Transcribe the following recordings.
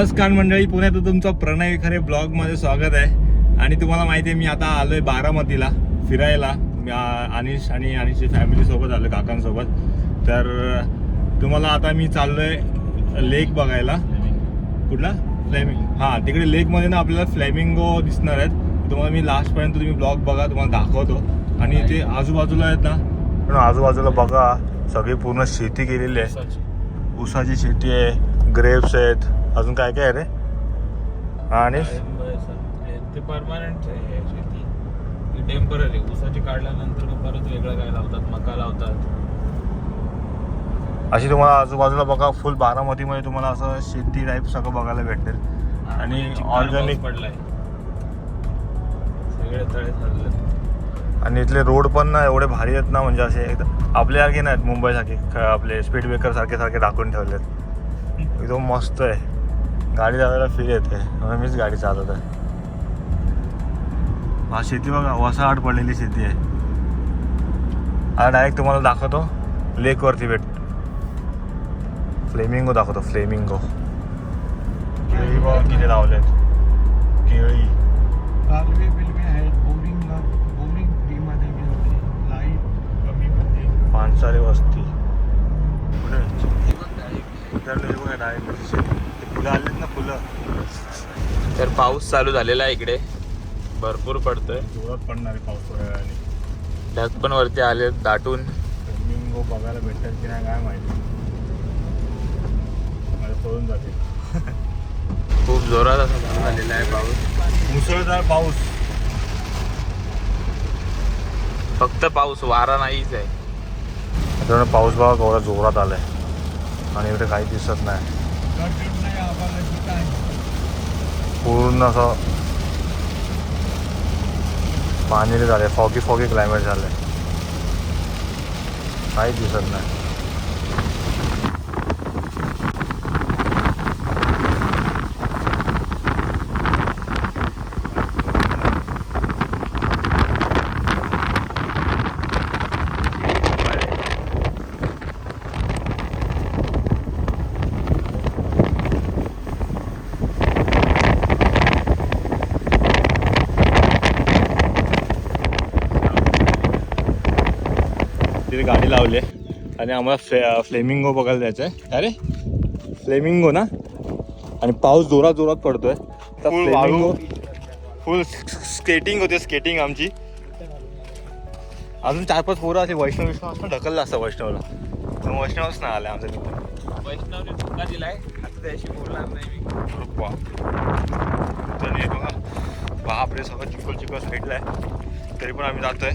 नमस्कार मंडळी पुण्यात तुमचं प्रणय खरे ब्लॉगमध्ये स्वागत आहे. आणि तुम्हाला माहिती आहे मी आता आलोय बारामतीला फिरायला. अनिश आणि अनिशची फॅमिली सोबत आलोय काकांसोबत. तर तुम्हाला आता मी चाललोय लेक बघायला. कुठला? फ्लेमिंग हां तिकडे लेकमध्ये ना आपल्याला फ्लेमिंगो दिसणार आहेत. तुम्हाला मी लास्टपर्यंत तुम्ही ब्लॉग बघा तुम्हाला दाखवतो. आणि ते आजूबाजूला आहेत ना? पण आजूबाजूला बघा सगळी पूर्ण शेती केलेली आहे. ऊसाची. शेती आहे ग्रेप्स आहेत. अजून काय काय आहे रे? आणि? ते परमानंट शेती टेंपररी ऊसाची काढल्यानंतर परत वेगळं काय लावतात? मका लावतात. अशी तुम्हाला आजूबाजूला बघा फुल बारामतीमध्ये तुम्हाला असं शेती टाईप सगळं बघायला भेटेल आणि ऑर्गॅनिक पडलाय. सगळे तळे चालले आणि इथले रोड पण ना एवढे भारी आहेत ना म्हणजे असे एकदम आपल्यासारखे नाहीत मुंबईसारखे आपले स्पीड ब्रेकर सारखे सारखे टाकून ठेवलेत. एकदम मस्त आहे. गाडी चालवायला फील येते. म्हणून मीच गाडी चालवत आहे हा शेती बघा वसाहट पडलेली शेती आहे. आता डायरेक्ट तुम्हाला दाखवतो. लेकवरती भेट. फ्लेमिंगो दाखवतो फ्लेमिंगो केळी बघा किती लावलेत. केळी. कालवे बिलवे आहेत. बोरिंगला बोरिंग फ्रीमध्ये मिळते. लाइट कमीमध्ये पानसारे वस्ती. कुठे? डाळिंबाची शेती फुलं आलेत ना फुलं. तर पाऊस चालू झालेला आहे इकडे. भरपूर पडतोय. जोरात पडणार आहे पाऊस थोड्या वेळाने ढग पण वरती आले दाटून. फ्लेमिंगो बघायला भेटेल की नाही काय माहिती. मला पळून जाते. खूप जोरात असा चालू झालेला आहे पाऊस. मुसळधार पाऊस. फक्त पाऊस वारा नाहीच आहे. त्याच्यामुळे पाऊस बघा केवढा जोरात आलाय. आणि इकडे काही दिसत नाही. पूर्ण असं पाणी झालं फॉगी फॉगी क्लायमेट झालं काही दिसत नाही. तिथे गाडी लावली आहे. आणि आम्हाला फ्ले फ्लेमिंगो बघायला जायचं आहे अरे फ्लेमिंगो ना? आणि पाऊस जोरात जोरात पडतोय. फुल वाळू. फुल स्केटिंग होते स्केटिंग आमची. अजून चार पाच पोरं असे वैष्णव विष्णव असं ढकललं असतं वैष्णवला. पण वैष्णवच नाही आले आमच्या मित्र वैष्णवने धोका दिलाय. आता त्याशी बोलणार नाही मी तर बघा. बापरे सगळं चिखल चिखल साईडला आहे. तरी पण आम्ही जातोय.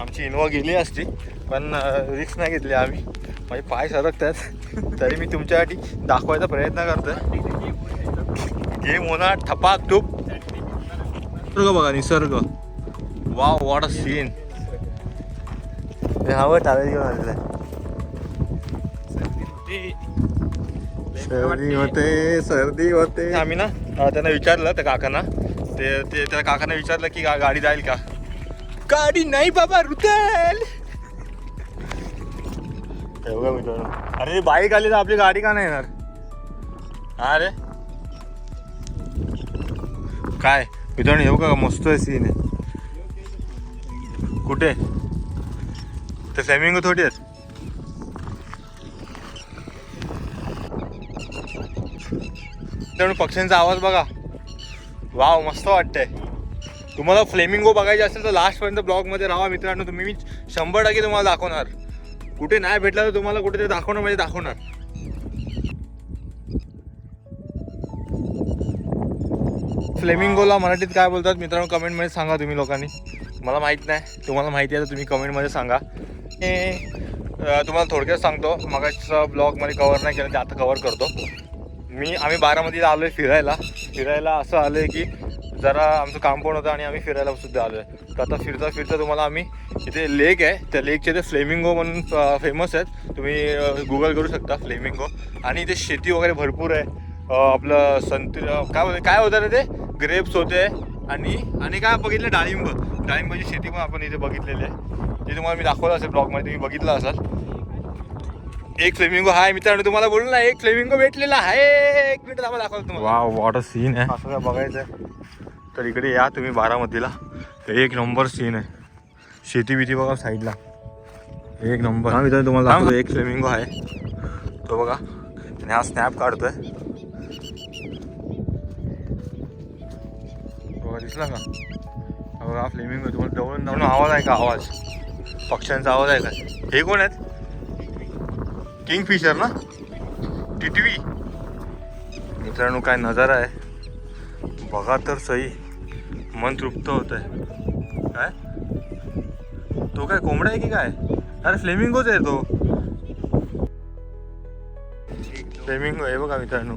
आमची इनोवा गेली असती पण रिक्स नाही घेतली आम्ही. माझे पाय सरकतात. तरी मी तुमच्यासाठी दाखवायचा प्रयत्न करतोय. गेम होणार ठपाक टूप निसर्ग बघा निसर्ग. वाव वॉट अ सीन हवं टावेल घेऊन आलेलं आहे. सर्दी होते सर्दी होते आम्ही ना त्यांना विचारलं त्या काकांना. ते ते त्या काकांना विचारलं की गाडी जाईल का? गाडी नाही बाबा रुतेल. बघा मित्रांनो. अरे बाईक आली तर आपली गाडी का नाही येणार? हा रे. काय? मित्रांनो येऊ का मस्त आहे सीन आहे. कुठे? ते फ्लेमिंगो थोडी आहेत. मित्रांनो पक्ष्यांचा आवाज बघा. वाव मस्त वाटतंय. तुम्हाला फ्लेमिंगो बघायचे असेल तर लास्टपर्यंत ब्लॉगमध्ये राहा मित्रांनो. तुम्ही मी शंभर टक्के तुम्हाला दाखवणार. कुठे नाही भेटला तर तुम्हाला कुठेतरी दाखवणार म्हणजे दाखवणार. फ्लेमिंगोला मराठीत काय बोलतात मित्रांनो? कमेंटमध्ये सांगा तुम्ही लोकांनी. मला माहीत नाही. तुम्हाला माहिती आहे तर तुम्ही कमेंटमध्ये सांगा. हे तुम्हाला थोडक्यात सांगतो. मगाच्या ब्लॉगमध्ये कवर नाही केलं ते आता कवर करतो. मी आम्ही बारामतीला आलो आहे फिरायला. फिरायला असं आलो आहे की जरा आमचं कंपाऊंड होतं आणि आम्ही फिरायला सुद्धा आलो आहे तर आता फिरता फिरता तुम्हाला आम्ही इथे लेक आहे. त्या लेकचे ते फ्लेमिंगो म्हणून फेमस आहेत. तुम्ही गुगल करू शकता फ्लेमिंगो आणि इथे शेती वगैरे भरपूर आहे. आपलं संत्री काय बोलते काय होतं रे ते? ग्रेप्स होते आणि आणि काय बघितलं? डाळिंब. डाळिंबाची शेती पण आपण इथे बघितलेली आहे. ते तुम्हाला मी दाखवलं असेल ब्लॉगमध्ये तुम्ही बघितलं असाल. एक फ्लेमिंगो हाय मित्रांनो तुम्हाला बोललो ना एक फ्लेमिंगो भेटलेला आहे. एक मिनिट आम्हाला दाखवतो तुम्हाला. वा वॉटर सीन आहे. असं काय बघायचं आहे तर इकडे या तुम्ही बारामतीला. तर एक नंबर सीन आहे. शेती बिती बघा साईडला एक नंबर हा मित्रांनो तुम्हाला दाखवतो. एक फ्लेमिंगो आहे. तो बघा. आणि हा स्नॅप काढतोय. बघा दिसला का? हा बघा हा फ्लेमिंगो तुम्हाला जवळून जाऊन आवाज आहे का? आवाज. पक्ष्यांचा आवाज आहे का? हे कोण आहेत? किंग फिशर ना? टिटवी. मित्रांनो काय नजारा आहे. बघा तर सही. मन तृप्त होत आहे काय? तो काय कोंबडा आहे की काय? अरे फ्लेमिंगोच आहे तो. फ्लेमिंगो आहे बघा मित्रांनो.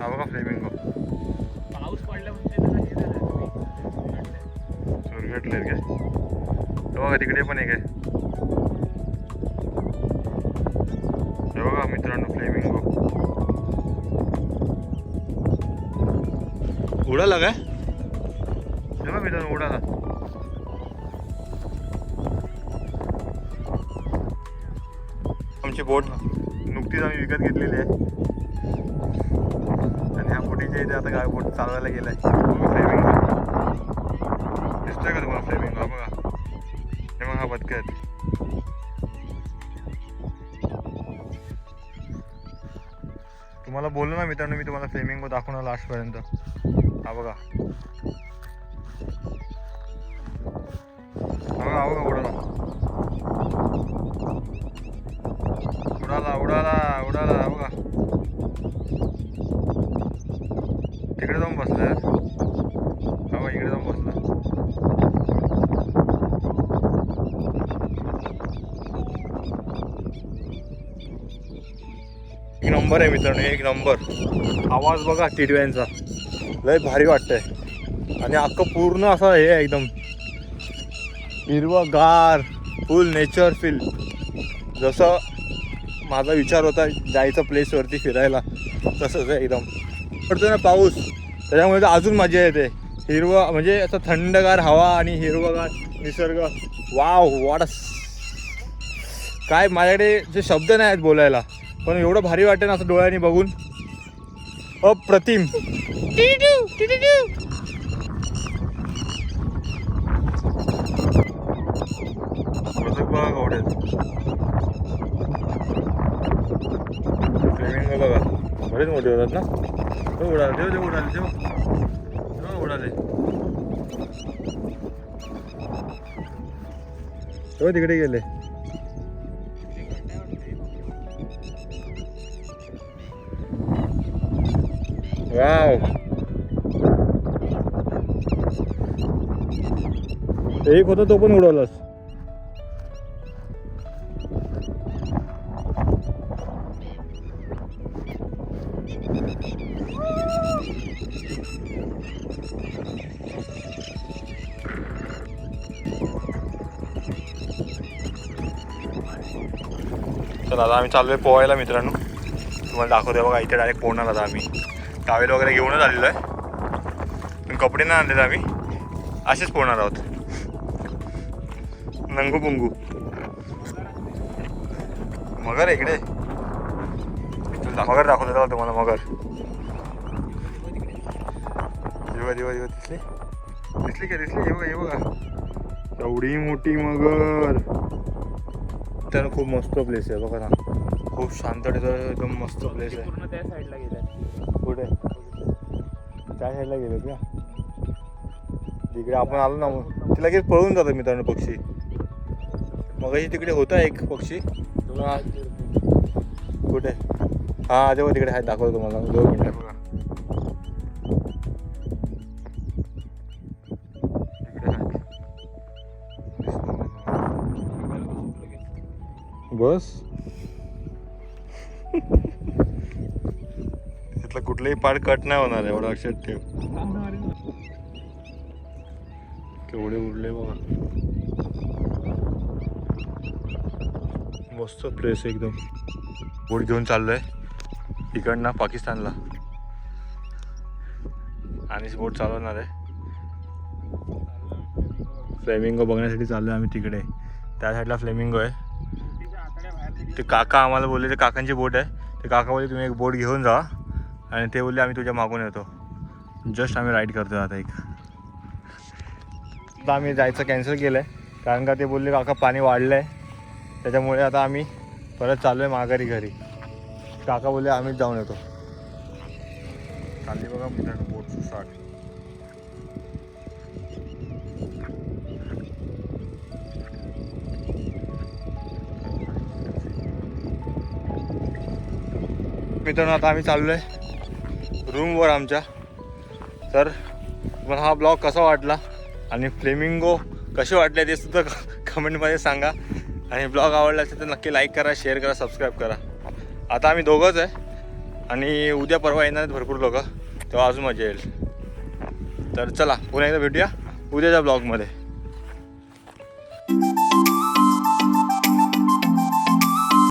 हा बघा फ्लेमिंगो. पाऊस पडला काय? बघा तिकडे पण एक आहे. बघा मित्रांनो फ्लेमिंगो उडाला काय हे बघा मित्रांनो उडाला. आमची बोट. नुकतीच आम्ही विकत घेतलेली आहे. आणि ह्या बोटीच्या इथे आता काय बोट चालवायला गेलाय. फ्लेमिंगो दिसतोय का तुम्हाला फ्लेमिंगो बघा. हे मग हा बदक तुम्हाला बोललो ना मित्रांनो मी तुम्हाला फ्लेमिंगो दाखवणार लास्टपर्यंत हा बघा. हा बघा बघा उडाला. उडाला उडाला उडाला बघा. तिकडे जाऊन बसलाय हा बघा इकडे जाऊन बसला एक नंबर आहे मित्रांनो एक नंबर. आवाज बघा टिडव्यांचा लय भारी वाटतंय. आणि अख्खं पूर्ण असं हे एकदम. हिरवगार फुल नेचर फील जसं माझा विचार होता जायचं प्लेसवरती फिरायला तसंच आहे एकदम. पडतो ना पाऊस? त्याच्यामुळे तर अजून मजा येते. हिरवं म्हणजे असं थंडगार हवा आणि हिरवगार निसर्ग. वाव वाडस काय माझ्याकडे जे शब्द नाही आहेत बोलायला. पण एवढं भारी वाटतं ना असं डोळ्यांनी बघून. अप्रतिम. बघा बरेच मोठे होतात ना? हो उडाले. देव देव उडाले देव हो उडाले. हो तिकडे गेले. वाव एक होता तो पण उडवलास. चला आता आम्ही चाललोय पोहायला मित्रांनो. तुम्हाला दाखवतोय बघा इथे डायरेक्ट पोहणार आता आम्ही. टावेल वगैरे घेऊनच आलेलो आहे. पण कपडे नाही आणलेले आम्ही. असेच पोहणार आहोत. नंगू पुंगू. मगर आहे इकडे मगर दाखवतो चला तुम्हाला मगर. दिवा दिवा दिवा दिसली? दिसली का दिसली? बघा हे बघा. एवढी मोठी मगर. त्यानं खूप मस्त प्लेस आहे बघा ना. खूप शांत एकदम मस्त प्लेस आहे. पूर्ण त्या साईडला गेलं कुठे त्या साईडला गेले का. तिकडे आपण आलो ना मग. ती लगेच पळून जातो मित्रांनो पक्षी. मग तिकडे होता एक पक्षी. कुठे? हा तेव्हा तिकडे आहे दाखवतो तुम्हाला. दोन मिनिटं. बघा. बस. कुठलंही पार्ट कट नाही होणार आहे, एवढं लक्षात ठेव. केवढे उरले बघा. मस्त प्लेस एकदम. बोट घेऊन चाललोय. इकडनं पाकिस्तानला. आणि बोट चालवणार आहे. फ्लेमिंगो बघण्यासाठी चाललोय आम्ही तिकडे. त्या साईडला फ्लेमिंगो आहे. ते काका आम्हाला बोलले ते काकांची बोट आहे. ते काका बोलले तुम्ही एक बोट घेऊन जा. आणि ते बोलले आम्ही तुझ्या मागून येतो. जस्ट आम्ही राईड करतो आता एक. आता आम्ही जायचं कॅन्सल केलं आहे कारण का ते बोलले काका पाणी वाढलं आहे त्याच्यामुळे आता आम्ही परत चाललो आहे माघारी घरी. काका बोलले आम्हीच जाऊन येतो. चालली बघा मित्रांनो बोट स्टार्ट मित्रांनो आता आम्ही चाललो आहे रूमवर आमच्या. तर तुम्हाला हा ब्लॉग कसा वाटला? आणि फ्लेमिंगो कसे वाटले ते सुद्धा कमेंटमध्ये सांगा. आणि ब्लॉग आवडला असेल तर नक्की लाईक करा शेअर करा सबस्क्राईब करा. आता आम्ही दोघंच आहे. आणि उद्या परवा येणार आहेत भरपूर लोक. तेव्हा अजून मजा येईल. तर चला पुन्हा एकदा भेटूया उद्याच्या ब्लॉगमध्ये